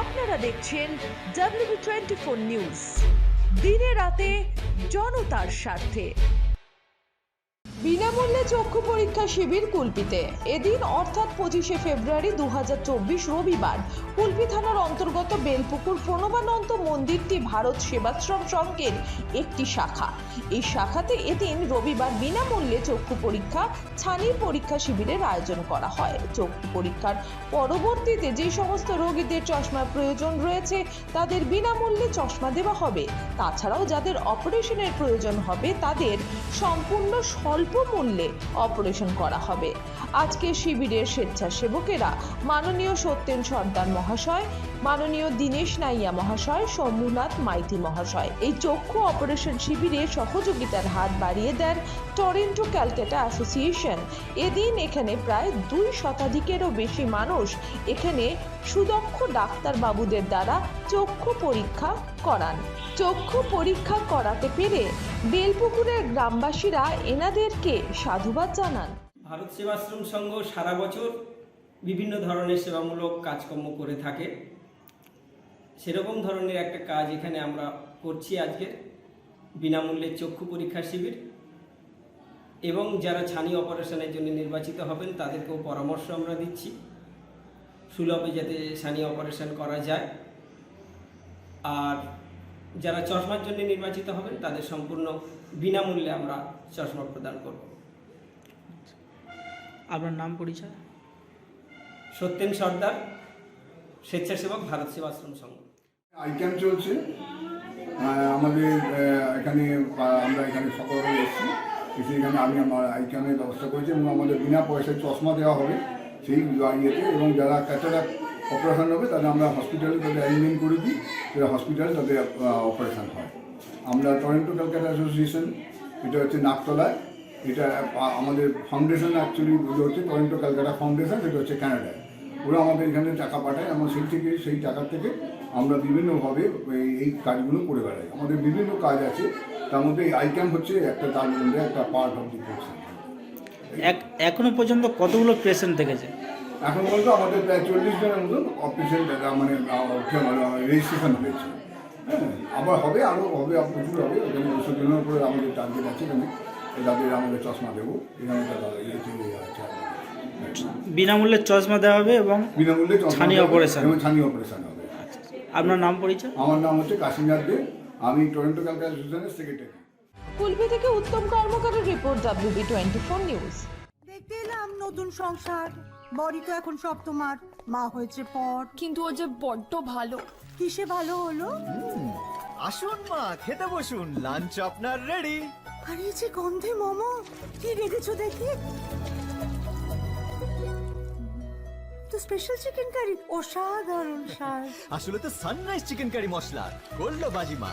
আপনারা দেখছেন W twenty four news দিনে রাতে জনতার স্বার্থে। বিনামূল্যে চক্ষু পরীক্ষা শিবির কুলপিতে। এদিন, অর্থাৎ পঁচিশে ফেব্রুয়ারি দু হাজার চব্বিশ রবিবার, কুলপি থানার অন্তর্গত বেলপুকুর প্রণবানন্দ মন্দিরটি ভারত সেবাশ্রম সংঘের একটি শাখা। এই শাখাতে এদিন রবিবার বিনামূল্যে চক্ষু পরীক্ষা, ছানি পরীক্ষা শিবিরের আয়োজন করা হয়। চক্ষু পরীক্ষার পরবর্তীতে যে সমস্ত রোগীদের চশমার প্রয়োজন রয়েছে, তাদের বিনামূল্যে চশমা দেওয়া হবে। তাছাড়াও যাদের অপারেশনের প্রয়োজন হবে, তাদের সম্পূর্ণ স্বল্প মূল্যে অপারেশন করা হবে। আজকে শিবিরের স্বেচ্ছাসেবকেরা মাননীয় সত্যেন সর্দার মহাশয়, মাননীয় দীনেশ নাইয়া মহাশয় শম্ভুনাথ মাইতি মহাশয় এই চক্ষু অপারেশন শিবিরে সহযোগিতার হাত বাড়িয়ে দেন টরেন্টো ক্যালকাটা অ্যাসোসিয়েশন। এদিন এখানে প্রায় দুই শতাধিকেরও বেশি মানুষ এখানে সুদক্ষ ডাক্তারবাবুদের দ্বারা চক্ষু পরীক্ষা করান। চক্ষু পরীক্ষা করাতে পেরে বেলপুকুরের গ্রামবাসীরা এনাদেরকে সাধুবাদ জানান। ভারত সেবাশ্রম সংঘ সারা বছর বিভিন্ন ধরনের সেবামূলক কাজকর্ম করে থাকে। সেরকম ধরনের একটা কাজ এখানে আমরা করছি আজকে। বিনামূল্যে চক্ষু পরীক্ষা শিবির এবং যারা ছানি অপারেশনের জন্য নির্বাচিত হবেন, তাদেরকেও পরামর্শ আমরা দিচ্ছি। সুলভে যাতে ছানি অপারেশন করা যায়। আর যারা চশমার জন্য নির্বাচিত হবেন তাদের সম্পূর্ণ বিনামূল্যে আমরা চশমা প্রদান করব। আপনার নাম পরিচয়? সত্যেন সর্দার স্বেচ্ছাসেবক ভারত সেবা সেবাশ্রম সংঘ। আই ক্যাম্প চলছে আমাদের এখানে আমরা এখানে সকলে এসেছি। এসে এখানে আমি আমার আই ক্যাম্পের ব্যবস্থা করেছি এবং আমাদের বিনা পয়সায় চশমা দেওয়া হবে। সেই ইয়েতে এবং যারা ক্যাটারাক্ট অপারেশন হবে, তাদের আমরা হসপিটালে তাদের অ্যারেঞ্জমেন্ট করে দিই সেটা হসপিটালে তাদের অপারেশন হয়। আমরা টরেন্টো ক্যালকাটা অ্যাসোসিয়েশন এটা হচ্ছে নাকতলায়, এটা আমাদের ফাউন্ডেশন অ্যাকচুয়ালি হচ্ছে টরেন্টো ক্যালকাটা ফাউন্ডেশন এটা হচ্ছে কানাডায় ওরা আমাদের এখানে টাকা পাঠায়, আমরা সেই থেকে, সেই টাকা থেকে আমরা বিভিন্নভাবে এই- কাজগুলো করে বেড়াই। আমাদের বিভিন্ন কাজ আছে, তার মধ্যে এই হচ্ছে একটা তার মধ্যে একটা পার্ট অফ দি এক এখনও পর্যন্ত কতগুলো পেশেন্ট দেখেছে? এখন বলতো আমাদের প্রায় চল্লিশ জনের মতন অপারেশন মানে রেজিস্ট্রেশন হয়েছে। হ্যাঁ আবার হবে আরও হবে প্রচুর হবে ওখানে ওষুধ জনের উপরে আমাদের টার্গেট আছে এখানে। তাদের আমাদের চশমা দেবো। আছে বিনামূল্যে চশমা দেওয়া হবে এবং বিনামূল্যে ছানি operation। এবং ছানি অপারেশন হবে। আপনার নাম পরিচয়? আমার নাম হচ্ছে কাশিনাথ দে। আমি টরেন্টো ক্যালকাটা সেক্রেটারি কুলপি থেকে উত্তম কর্মকারের report WB twenty four news দেখতে এলাম নতুন সংসার। বড়ি তো এখন সব তোমার। মা হয়েছে পর। কিন্তু ও যে বড্ড ভালো। কিসে ভালো হলো? আসুন মা খেতে বসুন। লাঞ্চ আপনার রেডি আর এই যে গন্ধে মোমো কি রেখেছো দেখি? তো স্পেশাল চিকেন কারি অসাধারণ স্বাদ। আসলে তো সানরাইজ চিকেন কারি মশলা করল বাজি মা